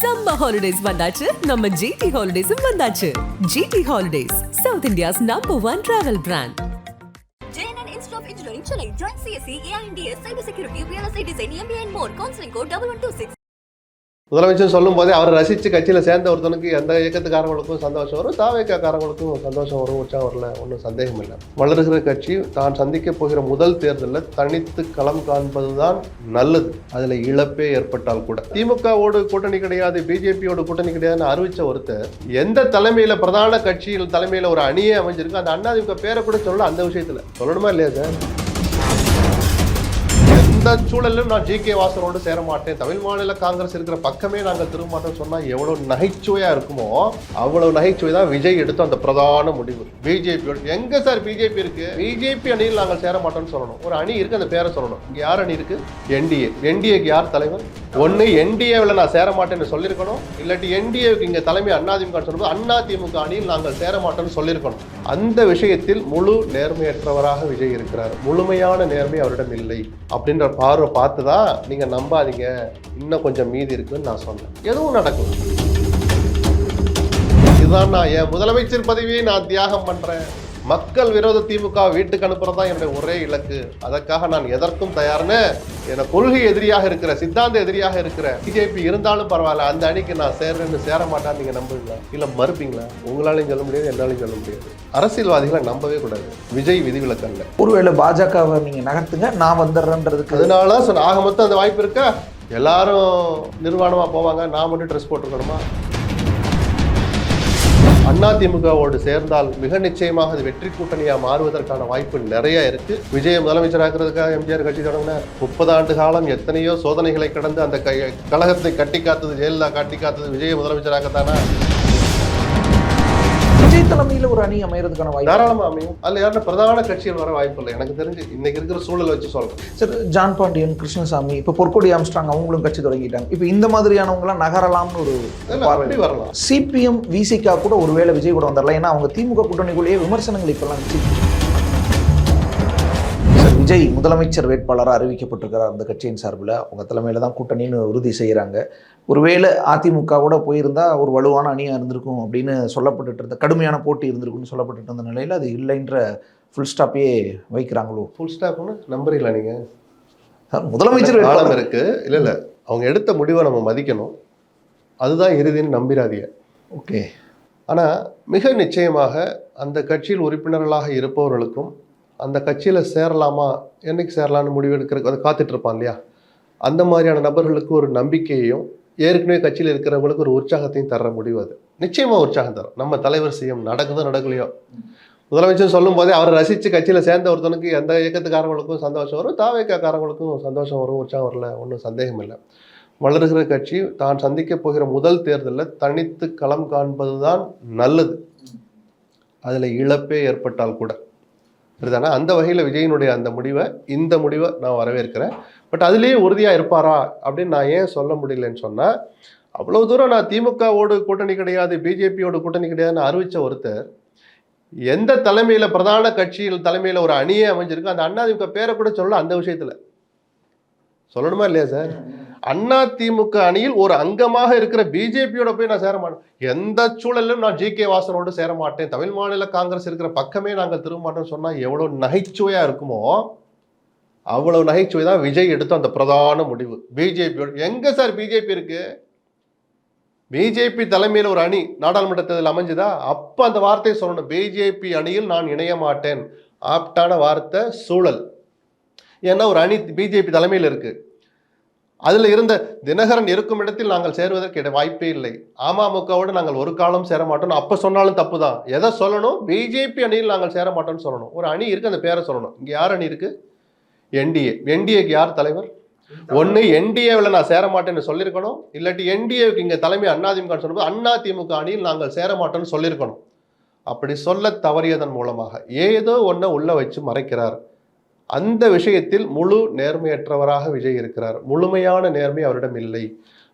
Summer holidays வந்தாச்சு நம்ம GT ஹாலிடேஸும் வந்தாச்சு GT holidays South India's number one travel brand JNN Institute of Engineering, Chennai. Join CSE, AINDS, Cyber Security, Real Estate Design, MBA and more. Counseling code 1126. முதலமைச்சர் சொல்லும் போதே அவரை ரசித்து கட்சியில் சேர்ந்த ஒருத்தனுக்கு எந்த இயக்கத்துக்காரங்களுக்கும் சந்தோஷம் வரும் தாவேக்காரங்களுக்கும் சந்தோஷம் வரும் உற்சாகம் வரல ஒன்றும் சந்தேகம் இல்லை. வளர்கிற கட்சி தான் சந்திக்க போகிற முதல் தேர்தலில் தனித்து களம் காண்பது தான் நல்லது. அதில் இழப்பே ஏற்பட்டால் கூட. திமுகவோடு கூட்டணி கிடையாது பிஜேபியோட கூட்டணி கிடையாதுன்னு அறிவித்த ஒருத்தர் எந்த தலைமையில் பிரதான கட்சியில் தலைமையில் ஒரு அணியே அமைஞ்சிருக்கு அந்த அண்ணாதிமுக பேரை கூட சொல்லல அந்த விஷயத்தில். சொல்லணுமா இல்லையா சார்? எந்த சூழலிலும் நான் ஜி கே வாசனோடு சேர மாட்டேன் தமிழ் மாநில காங்கிரஸ் இருக்கிற பக்கமே நாங்கள் திரும்ப மாட்டோம் சொன்னால் எவ்வளோ நகைச்சுவையாக இருக்குமோ அவ்வளோ நகைச்சுவை தான் விஜய் எடுத்த அந்த பிரதான முடிவு. பிஜேபியோட எங்கே சார் பிஜேபி இருக்கு? பிஜேபி அணியில் நாங்கள் சேர மாட்டோம்னு சொல்லணும். ஒரு அணி இருக்கு அந்த பேரை சொல்லணும். இங்கே யார் அணி இருக்கு? என்டிஏ என்டிஏக்கு யார் தலைவர்? ஒன்று என்டிஏவில் நான் சேர மாட்டேன்னு சொல்லியிருக்கணும். இல்லாட்டி என்டிஏவுக்கு இங்கே தலைமை அதிமுக சொல்லும்போது அண்ணா திமுக அணியில் நாங்கள் சேர மாட்டோம்னு சொல்லியிருக்கணும். அந்த விஷயத்தில் முழு நேர்மையற்றவராக விஜய் இருக்கிறார். முழுமையான நேர்மை அவரிடம் இல்லை. அப்படின்ற பார்வை பார்த்து தான் நீங்கள் நம்பாதீங்க. இன்னும் கொஞ்சம் மீதி இருக்குன்னு நான் சொன்னேன். எதுவும் நடக்கும் இதுதான் நான் என் முதலமைச்சர் பதவியை நான் தியாகம் பண்ணுறேன் மக்கள் விரோத திமுக வீட்டுக்கு அனுப்புறது தான் என்னுடைய ஒரே இலக்கு. அதற்காக நான் எதற்கும் தயார்னு என கொள்கை எதிரியாக இருக்கிற சித்தாந்த எதிரியாக இருக்கிற பிஜேபி இருந்தாலும் பரவாயில்ல அந்த அணிக்கு நான் சேர்றேன்னு சேர மாட்டான்னு நீங்க நம்புவீங்களா? இல்ல மறுப்பீங்களா? உங்களாலையும் சொல்ல முடியாது என்னாலையும் சொல்ல முடியாது. அரசியல்வாதிகளை நம்பவே கூடாது. விஜய் விதிவிலக்கு அல்ல ஒருவேளை பாஜகவை நீங்க நகர்த்துங்க நான் வந்துடுறேன்றதுக்கு. அதனால ஆக மொத்தம் அந்த வாய்ப்பு இருக்கா? எல்லாரும் நிர்வாணமா போவாங்க நான் மட்டும் ட்ரெஸ் போட்டுருக்கணுமா? அதிமுகவோடு சேர்ந்தால் மிக நிச்சயமாக அது வெற்றி கூட்டணியாக மாறுவதற்கான வாய்ப்பு நிறைய இருக்கு. விஜய முதலமைச்சராகிறதுக்காக எம்ஜிஆர் கட்சி தொடங்கின முப்பது ஆண்டு காலம் எத்தனையோ சோதனைகளை கடந்து அந்த க- கழகத்தை கட்டி காத்தது ஜெயலலிதா கட்டி காத்தது விஜய முதலமைச்சராகத்தானா? தலைமையில ஒரு அணி அமையறதுக்கான வாய்ப்பு. தாராளமா அமையும். அதுல யாரும் பிரதான கட்சிகள் வர வாய்ப்பு இல்லை. எனக்கு தெரிஞ்சு இன்னைக்கு இருக்கிற சூழல் வச்சு சொல்றேன் சார் ஜான் பாண்டியன் கிருஷ்ணசாமி இப்போ பொற்கொடி ஆம்ஸ்ட்ராங் அவங்களும் கட்சி தொடங்கிட்டாங்க. இப்போ இந்த மாதிரியானவங்களாம் நகரலாம்னு ஒரு அப்படி வரலாம். சிபிஎம் விசிகா கூட ஒருவேளை விஜய் கூட வந்துடலாம் ஏன்னா அவங்க திமுக கூட்டணிக்குள்ளேயே விமர்சனங்கள் இப்பெல்லாம் வச்சு விஜய் முதலமைச்சர் வேட்பாளராக அறிவிக்கப்பட்டிருக்கிறார் அந்த கட்சியின் சார்பில். அவங்க தலைமையில தான் கூட்டணின்னு உறுதி செய்கிறாங்க ஒருவேளை அதிமுகவோட போயிருந்தா ஒரு வலுவான அணியாக இருந்திருக்கும் அப்படின்னு சொல்லப்பட்டுட்டு இருந்த கடுமையான போட்டி இருந்திருக்கும்னு சொல்லப்பட்டுட்டு இருந்த நிலையில் அது இல்லைன்ற ஃபுல் ஸ்டாப்பே வைக்கிறாங்களோ? ஃபுல் ஸ்டாப்னு நம்புறீங்களா நீங்க? சார் முதலமைச்சர் காலம் வேட்பாளர். இருக்கு. இல்ல இல்ல. அவங்க எடுத்த முடிவை நம்ம மதிக்கணும். அதுதான் இறுதின்னு நம்பிராதீங்க ஓகே. ஆனா மிக நிச்சயமாக அந்த கட்சியில் உறுப்பினர்களாக இருப்பவர்களுக்கும் அந்த கட்சியில சேரலாமா என்னைக்கு சேரலாம்னு முடிவெடுக்கிறதுக்கு அதை காத்துட்டு இருப்பான் இல்லையா? அந்த மாதிரியான நபர்களுக்கு ஒரு நம்பிக்கையையும் ஏற்கனவே கட்சியில் இருக்கிறவங்களுக்கு ஒரு உற்சாகத்தையும் தர முடியும் அது. நிச்சயமாக உற்சாகம் தரும். நம்ம தலைவர் செய்யும் நடக்குதோ நடக்கலையோ. முதலமைச்சர் சொல்லும் போதே அவரை ரசித்து கட்சியில் சேர்ந்த ஒருத்தனுக்கு எந்த இயக்கத்துக்காரங்களுக்கும் சந்தோஷம் வரும் தாவேக்காரங்களுக்கும் சந்தோஷம் வரும் உற்சாகம் வரல ஒன்றும் சந்தேகம் இல்லை. வளர்கிற கட்சி தான் சந்திக்க போகிற முதல் தேர்தலில் தனித்து களம் காண்பதுதான் நல்லது. அதில் இழப்பே ஏற்பட்டால் கூட. சரிதானே அந்த வகையில் விஜயினுடைய அந்த முடிவை இந்த முடிவை நான் வரவேற்கிறேன். பட் அதுலேயே உறுதியாக இருப்பாரா அப்படின்னு நான் ஏன் சொல்ல முடியலன்னு சொன்னால் அவ்வளோ தூரம் நான் திமுகவோடு கூட்டணி கிடையாது பிஜேபியோட கூட்டணி கிடையாதுன்னு அறிவித்த ஒருத்தர் எந்த தலைமையில் பிரதான கட்சியில் தலைமையில் ஒரு அணியே அமைஞ்சிருக்கு அந்த அண்ணாதிமுக பேரை கூட சொல்லலாம் அந்த விஷயத்தில். சொல்லணுமா இல்லையா சார்? அண்ணா திமுக அணியில் ஒரு அங்கமாக இருக்கிற பிஜேபியோட போய் நான் சேர மாட்டேன். எந்த சூழலிலும் நான் ஜி கே வாசனோடு சேர மாட்டேன். தமிழ் மாநில காங்கிரஸ் இருக்கிற பக்கமே நாங்கள் திரும்ப மாட்டோம்னு சொன்னால் எவ்வளோ நகைச்சுவையா இருக்குமோ அவ்வளவு நகைச்சுவை தான் விஜய் எடுத்த அந்த பிரதான முடிவு. பிஜேபியோட எங்க சார் பிஜேபி இருக்கு? பிஜேபி தலைமையில் ஒரு அணி நாடாளுமன்ற தேர்தல் அமைஞ்சுதா? அப்போ அந்த வார்த்தையை சொல்லணும். பிஜேபி அணியில் நான் இணைய மாட்டேன். ஆப்டான வார்த்தை சூழல். ஏன்னா ஒரு அணி பிஜேபி தலைமையில் இருக்குது அதில் இருந்த தினகரன் இருக்கும் இடத்தில் நாங்கள் சேருவதற்கு இட- வாய்ப்பே இல்லை. அமமுகவோடு நாங்கள் ஒரு காலம் சேர மாட்டோம் அப்போ சொன்னாலும் தப்பு தான் எதை சொல்லணும்? பிஜேபி அணியில் நாங்கள் சேர மாட்டோம்னு சொல்லணும். ஒரு அணி இருக்குது அந்த பேரை சொல்லணும். இங்கே யார் அணி இருக்கு? என்டிஏ என்டிஏக்கு யார் தலைவர்? ஒன்று என்டிஏவில் நான் சேர மாட்டேன்னு சொல்லியிருக்கணும். இல்லாட்டி என்டிஏவுக்கு இங்கே தலைமை அதிமுக சொல்லும்போது அண்ணா திமுக அணியில் நாங்கள் சேர மாட்டோம்னு சொல்லியிருக்கணும். அப்படி சொல்ல தவறியதன் மூலமாக ஏதோ ஒன்றை உள்ளே வச்சு மறைக்கிறார். அந்த விஷயத்தில் முழு நேர்மையற்றவராக விஜய் இருக்கிறார். முழுமையான நேர்மை அவரிடம் இல்லை.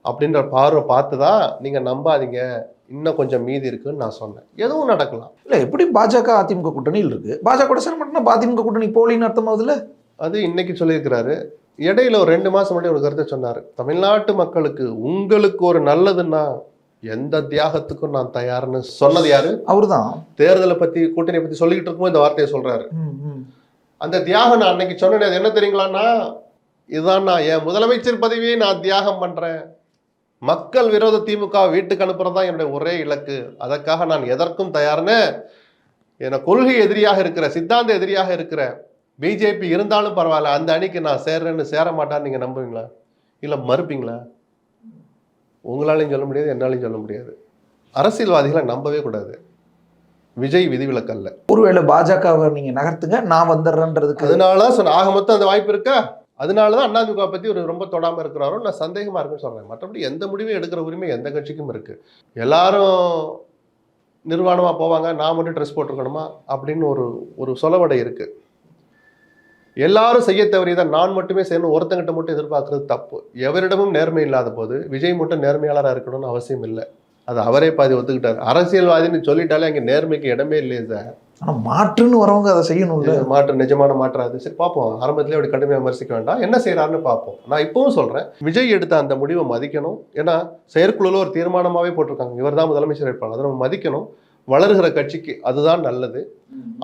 அப்படின்ற பார்வை பார்த்து தான் நீங்கள் நம்பாதீங்க. இன்னும் கொஞ்சம் மீதி இருக்குன்னு நான் சொன்னேன். எதுவும் நடக்கலாம். இல்லை எப்படி பாஜக அதிமுக கூட்டணியில் இருக்கு? பாஜக கூட சேர மாட்டேன்னா அதிமுக கூட்டணி போலின்னு அர்த்தமாகுதுல்ல அது இன்னைக்கு சொல்லியிருக்கிறாரு. இடையில ஒரு ரெண்டு மாசம் முன்னாடி ஒரு கருத்தை சொன்னார். தமிழ்நாட்டு மக்களுக்கு உங்களுக்கு ஒரு நல்லதுன்னா எந்த தியாகத்துக்கும் நான் தயார்னு சொன்னது யாரு? அவர்தான். தேர்தலை பத்தி கூட்டணியை பத்தி சொல்லிக்கிட்டு இருக்கும்போது இந்த வார்த்தையை சொல்றாரு. அந்த தியாகம் நான் அன்னைக்கு சொன்னேன் அது என்ன தெரியுங்களான்னா இதுதான் நான் என் முதலமைச்சர் பதவியை நான் தியாகம் பண்ணுறேன் மக்கள் விரோத திமுக வீட்டுக்கு அனுப்புறது தான் என்னுடைய ஒரே இலக்கு. அதற்காக நான் எதற்கும் தயார்னு என கொள்கை எதிரியாக இருக்கிற சித்தாந்த எதிரியாக இருக்கிற பிஜேபி இருந்தாலும் பரவாயில்ல அந்த அணிக்கு நான் சேர்றேன்னு சேர மாட்டான்னு நீங்கள் நம்புவீங்களா? இல்லை மறுப்பீங்களா? உங்களாலையும் சொல்ல முடியாது என்னாலையும் சொல்ல முடியாது. அரசியல்வாதிகளை நம்பவே கூடாது. விஜய் விதிவிலக்கல்ல. ஒருவேளை பாஜகவை நீங்க நகர்த்துங்க நான் வந்துடுறேன்றதுக்கு. அதனால சொன்ன ஆக மொத்தம் அந்த வாய்ப்பு இருக்கா? அதனால தான் அண்ணாதிமுக பத்தி ஒரு ரொம்ப தொடாம இருக்கிறாரோ நான் சந்தேகமா இருக்குன்னு சொல்றேன். மற்றபடி எந்த முடிவையும் எடுக்கிற உரிமை எந்த கட்சிக்கும் இருக்கு. எல்லாரும் நிர்வாணமா போவாங்க நான் மட்டும் ட்ரெஸ் போட்டிருக்கணுமா? அப்படின்னு ஒரு ஒரு சொலவடை இருக்கு. எல்லாரும் செய்ய தவறியதை நான் மட்டுமே செய்யணும் ஒருத்தங்கிட்ட மட்டும் எதிர்பார்க்கறது தப்பு. எவரிடமும் நேர்மை இல்லாத போது விஜய் மட்டும் நேர்மையாளராக இருக்கணும்னு அவசியம் இல்லை. அது அவரே பாதி ஒத்துக்கிட்டார். அரசியல்வாதின்னு சொல்லிட்டாலே அங்கே நேர்மைக்கு இடமே இல்லையே சார். ஆனா மாற்றுன்னு வரவங்க அதை செய்யணும்ல. மாற்று நிஜமான மாற்றாது. சரி பார்ப்போம். ஆரம்பத்திலே அப்படி கடுமையாக விமர்சிக்க வேண்டாம். என்ன செய்யறாருன்னு பார்ப்போம். நான் இப்பவும் சொல்றேன் விஜய் எடுத்த அந்த முடிவை மதிக்கணும். ஏன்னா செயற்குழுல ஒரு தீர்மானமாவே போட்டிருக்காங்க. இவர் தான் முதலமைச்சர் வேட்பாளர். அதை நம்ம மதிக்கணும். வளர்கிற கட்சிக்கு அதுதான் நல்லது.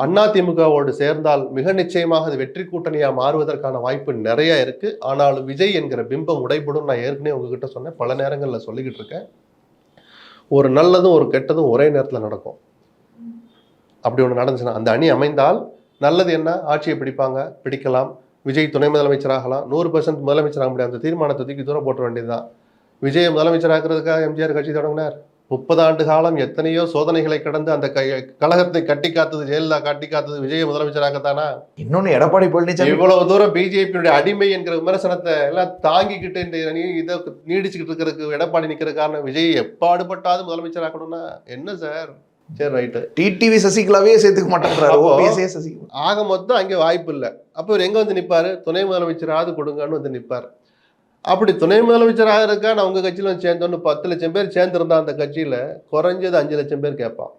அண்ணா திமுகவோடு சேர்ந்தால் மிக நிச்சயமாக அது வெற்றி கூட்டணியா மாறுவதற்கான வாய்ப்பு நிறைய இருக்கு. ஆனாலும் விஜய் என்கிற பிம்பம் உடைபடும். நான் ஏற்கனவே உங்ககிட்ட சொன்னேன். பல நேரங்களில் சொல்லிக்கிட்டு இருக்கேன். ஒரு நல்லதும் ஒரு கெட்டதும் ஒரே நேரத்தில் நடக்கும். அப்படி ஒன்று நடந்துச்சுன்னா அந்த அணி அமைந்தால் நல்லது என்ன? ஆட்சியை பிடிப்பாங்க பிடிக்கலாம். விஜய் துணை முதலமைச்சராகலாம். நூறு பர்சன்ட் முதலமைச்சராக முடியாது. அந்த தீர்மானத்தை தூக்கி தூரம் போட்ட வேண்டியதுதான். விஜயை முதலமைச்சராகிறதுக்காக எம்ஜிஆர் கட்சி தொடங்கினார். முப்பது ஆண்டு காலம் எத்தனையோ சோதனைகளை கடந்து அந்த கழகத்தை கட்டி காத்தது ஜெயலலிதா கட்டி காத்தது விஜயை முதலமைச்சராகத்தானா இன்னொன்னு எடப்பாடி பழனிசாமி. இவ்வளவு தூரம் பிஜேபியுடைய அடிமை என்கிற விமர்சனத்தை எல்லாம் தாங்கிக்கிட்டு இந்த இதை நீடிச்சுக்கிட்டு இருக்கிறதுக்கு எடப்பாடி நிக்கிற காரணம் விஜய் எப்பாடுபட்டாவது முதலமைச்சராக்கணும்னா என்ன சார்? சரி ரைட்டு. டிடிவி சசிகலாவே சேர்த்துக்க ஓபிஎஸ்ஏ சசிகலா. ஆக மொத்தம் அங்கே வாய்ப்பு இல்லை. அப்போ இவர் எங்கே வந்து நிற்பாரு? துணை முதலமைச்சராவது கொடுங்கன்னு வந்து நிற்பார். அப்படி துணை முதலமைச்சராக நான் உங்கள் கட்சியில் வந்து சேர்ந்தோன்னு பத்து லட்சம் பேர் சேர்ந்துருந்தா அந்த கட்சியில் குறைஞ்சது அஞ்சு லட்சம் பேர் கேட்பான்.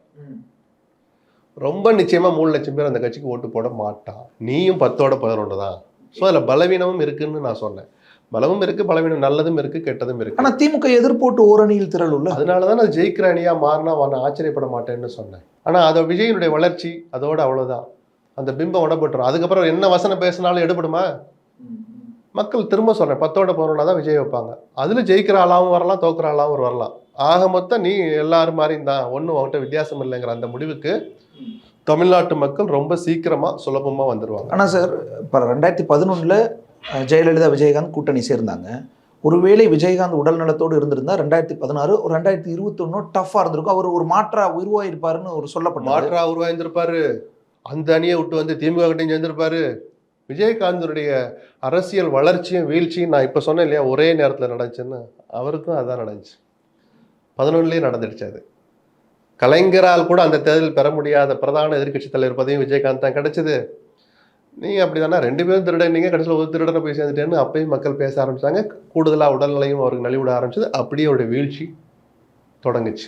ரொம்ப நிச்சயமாக மூணு லட்சம் பேர் அந்த கட்சிக்கு ஓட்டு போட மாட்டான். நீயும் பத்தோட பதினொன்று தான். ஸோ அதில் பலவீனமும் இருக்குன்னு நான் சொன்னேன். பலமும் இருக்கு பலவீனம் நல்லதும் இருக்கு கெட்டதும் இருக்கு. ஆனா திமுக எதிர்போட்டு ஓரணியில் திரளுள்ள அதனால தான் நான் ஜெயிக்கிற அணியா மாறினா நான் ஆச்சரியப்பட மாட்டேன்னு சொன்னேன். ஆனால் அதோட விஜயனுடைய வளர்ச்சி அதோட அவ்வளவுதான். அந்த பிம்பம் உடப்பட்டுரும் அதுக்கப்புறம் என்ன வசனம் பேசினாலும் எடுபடுமா? மக்கள் திரும்ப சொல்றேன் பத்தோட போறோம்னா தான் விஜய் வைப்பாங்க. அதுல ஜெயிக்கிற ஆளாவும் வரலாம் தோக்குற ஆளாவும் வரலாம். ஆக மொத்தம் நீ எல்லாரும் மாதிரி தான். ஒன்றும் அவன்கிட்ட வித்தியாசம் இல்லைங்கிற அந்த முடிவுக்கு தமிழ்நாட்டு மக்கள் ரொம்ப சீக்கிரமா சுலபமா வந்துருவாங்க. ஆனா சார் இப்போ ரெண்டாயிரத்தி பதினொன்றில் ஜெயலலிதா விஜயகாந்த் கூட்டணி சேர்ந்தாங்க. ஒருவேளை விஜயகாந்த் உடல் நலத்தோடு இருந்திருந்தா ரெண்டாயிரத்தி பதினாறு ஒரு ரெண்டாயிரத்தி இருபத்தொன்னு டஃப்பாக இருந்திருக்கும். அவர் ஒரு மாற்றா உருவாயிருப்பாருன்னு ஒரு சொல்லப்பட்டாரு மாற்றா உருவாயிருந்திருப்பாரு. அந்த அணியை விட்டு வந்து திமுக கிட்டையும் சேர்ந்திருப்பாரு. விஜயகாந்தனுடைய அரசியல் வளர்ச்சியும் வீழ்ச்சியும் நான் இப்போ சொன்னேன் இல்லையா? ஒரே நேரத்தில் நடந்துச்சுன்னு. அவருக்கும் அதான் நடந்துச்சு. பதினொன்றுலேயும் நடந்துடுச்சு அது. கலைஞரால் கூட அந்த தேர்தலில் பெற முடியாத பிரதான எதிர்க்கட்சி தலைவர் பதவியும் விஜயகாந்த் தான் கிடைச்சது. நீங்கள் அப்படி தானே ரெண்டு பேரும் திருடன் நீங்கள் கடைசியில் ஒரு திருடனை போய் சேர்ந்துட்டேன்னு அப்பயும் மக்கள் பேச ஆரம்பித்தாங்க கூடுதலாக உடல்நிலையும் அவருக்கு நலிவிட ஆரம்பிச்சது. அப்படியே அவருடைய வீழ்ச்சி தொடங்குச்சு.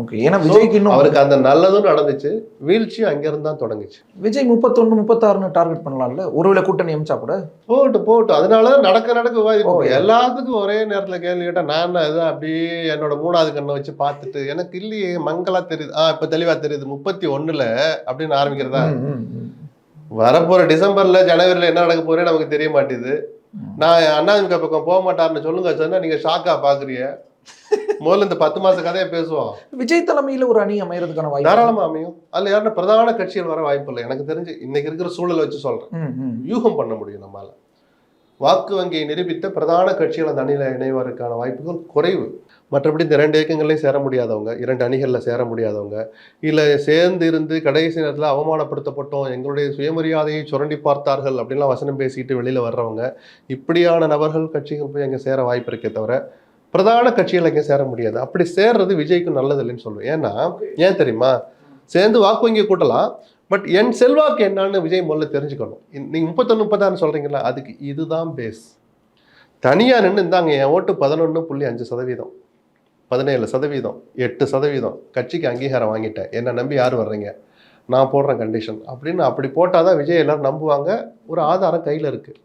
ஓகே ஏன்னா விஜய்க்கு இன்னும் அவருக்கு அந்த நல்லதும் நடந்துச்சு. வீழ்ச்சியும் அங்கிருந்து தான் தொடங்குச்சு. விஜய் முப்பத்தொன்னு முப்பத்தாறுன்னு டார்கெட் பண்ணலாம்ல? ஒருவேளை கூட்டணி அமைச்சா கூட? போட்டு போட்டு. அதனால தான் நடக்க நடக்க விவாதிப்போம் எல்லாத்துக்கும் ஒரே நேரத்துல கேள்வி கேட்டா நான் என்ன இது அப்படியே என்னோட மூணாவது கண்ணை வச்சு பார்த்துட்டு எனக்கு இல்லையே மங்களா தெரியுது. ஆ இப்ப தெளிவா தெரியுது. முப்பத்தி ஒண்ணுல அப்படின்னு ஆரம்பிக்கிறதா. வரப்போற டிசம்பர்ல ஜனவரில என்ன நடக்க போறே நமக்கு தெரிய மாட்டேது. நான் அண்ணாதிமுக பக்கம் போக மாட்டாருன்னு சொல்லுங்க சொன்னா நீங்க ஷாக்கா பாக்குறீங்க. முதல்ல இந்த பத்து மாச கதையை பேசுவோம். விஜய் தலைமையில ஒரு அணி அமையறதுக்கான வாய்ப்பு. தாராளமா அமையும். அதுல யாரும் பிரதான கட்சிகள் வர வாய்ப்பு இல்லை. எனக்கு தெரிஞ்சு இன்னைக்கு இருக்கிற சூழலை வச்சு சொல்றேன். ம், ம். யூகம் பண்ண முடியும் நம்மால. வாக்கு வங்கியை நிரூபித்த பிரதான கட்சிகள் அந்த அணியில இணைவதற்கான வாய்ப்புகள் குறைவு. மற்றபடி இந்த ரெண்டு இயக்கங்களையும் சேர முடியாதவங்க இரண்டு அணிகளில் சேர முடியாதவங்க இல்லை சேர்ந்து இருந்து கடைசி நேரத்தில் அவமானப்படுத்தப்பட்டோம் எங்களுடைய சுயமரியாதையை சுரண்டி பார்த்தார்கள் அப்படின்லாம் வசனம் பேசிக்கிட்டு வெளியில் வர்றவங்க இப்படியான நபர்கள் கட்சிகள் போய் அங்கே சேர வாய்ப்பு இருக்கே தவிர பிரதான கட்சிகள் அங்கே சேர முடியாது. அப்படி சேர்றது விஜய்க்கு நல்லது இல்லைன்னு சொல்லுவேன் ஏன்னா ஏன் தெரியுமா? சேர்ந்து வாக்கு வங்கி கூட்டலாம். பட் என் செல்வாக்கு என்னன்னு விஜய் முதல்ல தெரிஞ்சுக்கணும். நீங்கள் முப்பத்தொன்று முப்பத்தொன்னு முப்பத்தாறு சொல்கிறீங்களா அதுக்கு இதுதான் பேஸ் தனியாக நின்று இந்தாங்க என் ஓட்டு பதினொன்று புள்ளி அஞ்சு சதவீதம். பதினேழு சதவீதம். எட்டு சதவீதம். கட்சிக்கு அங்கீகாரம் வாங்கிட்டேன். என்னை நம்பி யார் வர்றீங்க? நான் போடுறேன் கண்டிஷன் அப்படின்னு அப்படி போட்டால் தான் விஜய் எல்லோரும் நம்புவாங்க. ஒரு ஆதாரம் கையில் இருக்குது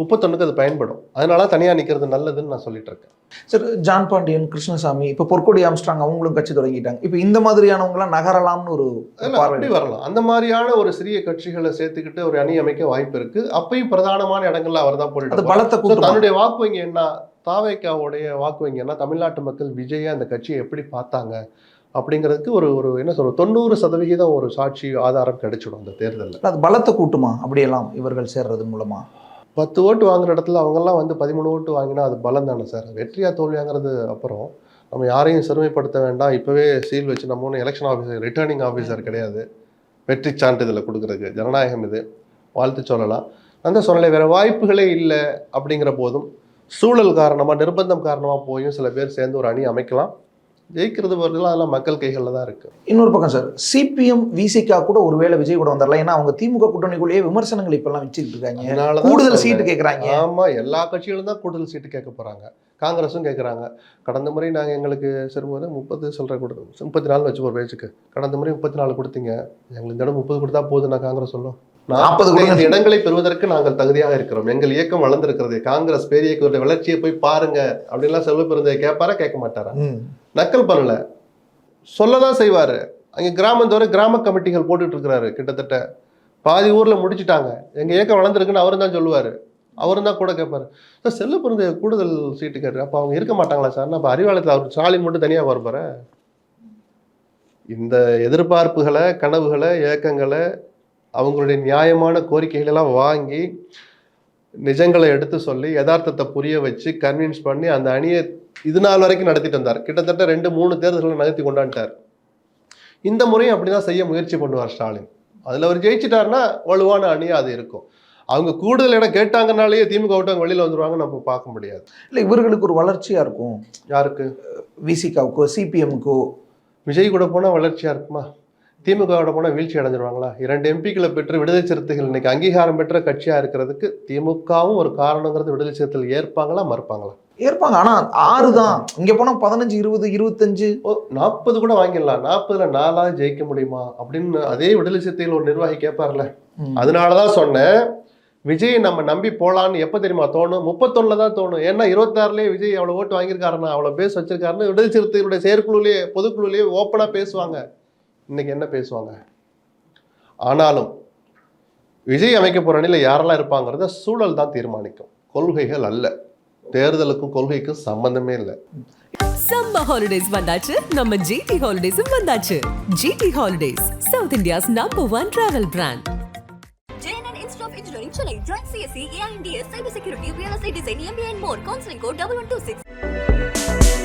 முப்பத்தொன்னுக்கு அது பயன்படும். அதனால தனியாக நிற்கிறது நல்லதுன்னு நான் சொல்லிட்டு இருக்கேன் சார் ஜான் பாண்டியன் கிருஷ்ணசாமி இப்போ பொற்கொடி ஆம்ஸ்ட்ராங் அவங்களும் கட்சி தொடங்கிட்டாங்க. இப்போ இந்த மாதிரியானவங்களாம் நகரலாம்னு ஒரு அப்படி வரலாம். அந்த மாதிரியான ஒரு சிறிய கட்சிகளை சேர்த்துக்கிட்டு ஒரு அணி அமைக்க வாய்ப்பு இருக்கு. அப்பயும் பிரதானமான இடங்கள்ல அவர் தான் போயிட்டு பலத்தை தன்னுடைய வாக்கு வங்கி என்ன? தாவேக்காவுடைய வாக்கு வங்கி என்ன? தமிழ்நாட்டு மக்கள் விஜய அந்த கட்சியை எப்படி பார்த்தாங்க? அப்படிங்கிறதுக்கு ஒரு ஒரு என்ன சொல்றது தொண்ணூறு சதவிகிதம் ஒரு சாட்சி ஆதாரம் கிடைச்சிடும் அந்த தேர்தலில். அது பலத்தை கூட்டுமா? அப்படியெல்லாம் இவர்கள் சேர்றது மூலமா? பத்து ஓட்டு வாங்குற இடத்துல அவங்கெல்லாம் வந்து பதிமூணு ஓட்டு வாங்கினா அது பலம் தானே சார்? வெற்றியா தோல்வியாங்கிறது அப்புறம் நம்ம யாரையும் சிறுமைப்படுத்த வேண்டாம். இப்போவே சீல் வச்சு நம்ம ஒன்று எலெக்ஷன் ஆஃபீஸர் ரிட்டர்னிங் ஆஃபீஸர் கிடையாது. வெற்றி சான்றிதழை கொடுக்குறதுக்கு. ஜனநாயகம் இது. வாழ்த்து சொல்லலாம். அந்த சொல்லலை வேறு வாய்ப்புகளே இல்லை அப்படிங்கிற போதும் சூழல் காரணமாக நிர்பந்தம் காரணமாக போயும் சில பேர் சேர்ந்து ஒரு அணி அமைக்கலாம். ஜெயிக்கிறது வரலாம் அதெல்லாம் மக்கள் கைகளில் தான் இருக்கு. இன்னொரு பக்கம் சார் சிபிஎம் விசிகா கூட ஒருவேளை விஜய் கூட வந்துடலாம் ஏன்னா அவங்க திமுக கூட்டணிக்குள்ளேயே விமர்சனங்கள் இப்பெல்லாம் வச்சுக்கிட்டு இருக்காங்க. கூடுதல். சீட்டு கேட்குறாங்க ஆமா எல்லா கட்சிகளும் தான் கூடுதல் சீட்டு கேட்க போறாங்க. காங்கிரஸும் கேட்குறாங்க கடந்த முறை நாங்க எங்களுக்கு சிறுமுறை முப்பது சொல்ற கொடுத்தோம் முப்பத்தி நாலு வச்சு ஒரு பேச்சுக்கு. கடந்த முறை முப்பத்தி நாலு கொடுத்தீங்க. எங்களுக்கு இந்த இடம் முப்பது கொடுத்தா போதும் நான் காங்கிரஸ் சொல்லும். 40 நாற்பது. இடங்களை பெறுவதற்கு நாங்கள் தகுதியாக இருக்கிறோம். எங்கள் இயக்கம் வளர்ந்திருக்கிறது. காங்கிரஸ் பெரிய இயக்கத்துடைய வளர்ச்சியை போய் பாருங்க அப்படின்லாம் செல்வ பெருந்தையை கேட்பாரா? கேட்க மாட்டாரா. நக்கல் பண்ணல. சொல்லதான் செய்வாரு. அங்க கிராமந்தோறும் கிராம கமிட்டிகள் போட்டுட்டு இருக்கிறாரு கிட்டத்தட்ட. பாதி ஊர்ல முடிச்சிட்டாங்க. எங்க இயக்கம் வளர்ந்துருக்குன்னு அவரும் தான் சொல்லுவாரு. அவரும் தான் கூட கேட்பாரு. சார் செல்ல பிறந்த கூடுதல் சீட்டு கேட்டு அப்போ அவங்க இருக்க மாட்டாங்களா சார்? அப்போ அறிவாலயத்தில் அவர் ஸ்டாலின் மட்டும் தனியாக வரப்பாரு இந்த எதிர்பார்ப்புகளை கனவுகளை ஏக்கங்களை அவங்களுடைய நியாயமான கோரிக்கைகள் எல்லாம் வாங்கி நிஜங்களை எடுத்து சொல்லி யதார்த்தத்தை புரிய வச்சு கன்வின்ஸ் பண்ணி அந்த அணியை இது நாள் வரைக்கும் நடத்திட்டு வந்தார். கிட்டத்தட்ட ரெண்டு மூணு தேர்தல்களை நகர்த்தி கொண்டாண்டார் இந்த முறையும் அப்படிதான் செய்ய முயற்சி பண்ணுவார் ஸ்டாலின். அதுல அவர் ஜெயிச்சிட்டாருன்னா வலுவான அணியா அது இருக்கும். அவங்க கூடுதல் இடம் கேட்டாங்கனாலேயே திமுக விட்டு வெளியில வந்துருவாங்க நம்ம பார்க்க முடியாது. இல்ல இவர்களுக்கு ஒரு வளர்ச்சியா இருக்கும். யாருக்கு? விசிகாவுக்கோ சிபிஎம்க்கோ விஜய் கூட போனா வளர்ச்சியா இருக்குமா? திமுகவோட போனா வீழ்ச்சி அடைஞ்சிருவாங்களா? இரண்டு எம்பிக்களை பெற்று விடுதலை சிறுத்தைகள் இன்னைக்கு அங்கீகாரம் பெற்ற கட்சியா இருக்கிறதுக்கு திமுகவும் ஒரு காரணங்கிறது விடுதலை சிறுத்தைகள் ஏற்பாங்களா மறுப்பாங்களா? ஏற்பாங்க. ஆனா ஆறு தான். இங்க போனா பதினஞ்சு இருபது இருபத்தஞ்சு. நாற்பது கூட வாங்கிடலாம். நாற்பதுல நாலாவது ஜெயிக்க முடியுமா? அப்படின்னு அதே விடுதலை சிறுத்தைகள் ஒரு நிர்வாகி கேட்பார்ல. ம். அதனாலதான் சொன்னேன். விஜய் நம்ம நம்பி போலான்னு எப்ப தெரியுமா தோணும்? முப்பத்தொன்னுல தான் தோணும். ஏன்னா இருபத்தாறுலயே விஜய் அவ்வளவு ஓட்டு வாங்கியிருக்காருன்னா அவ்வளவு பேஸ் வச்சிருக்காருன்னு விடுதலை சிறுத்தைகளுடைய செயற்குழுலயே பொதுக்குழுலயே ஓப்பனா பேசுவாங்க. இன்னைக்கு என்ன பேசுவாங்க? ஆனாலும் விஜய் அமைக்க போற அணியில யாரெல்லாம் இருப்பாங்கிறத சூழல் தான் தீர்மானிக்கும். கொள்கைகள் அல்ல. தேர்தலுக்கும் கொள்கைக்கும் சம்பந்தமே இல்லை. சம்மர் ஹாலிடேஸ் வந்தாச்சு. நம்ம ஜிடி ஹாலிடேஸும் வந்தாச்சு. GT holidays South India's number one travel brand JNN Institute of Engineering, Chennai. Join CSE, AINDS, Cybersecurity, Real Estate Design, MBA and more. Counseling code 1126.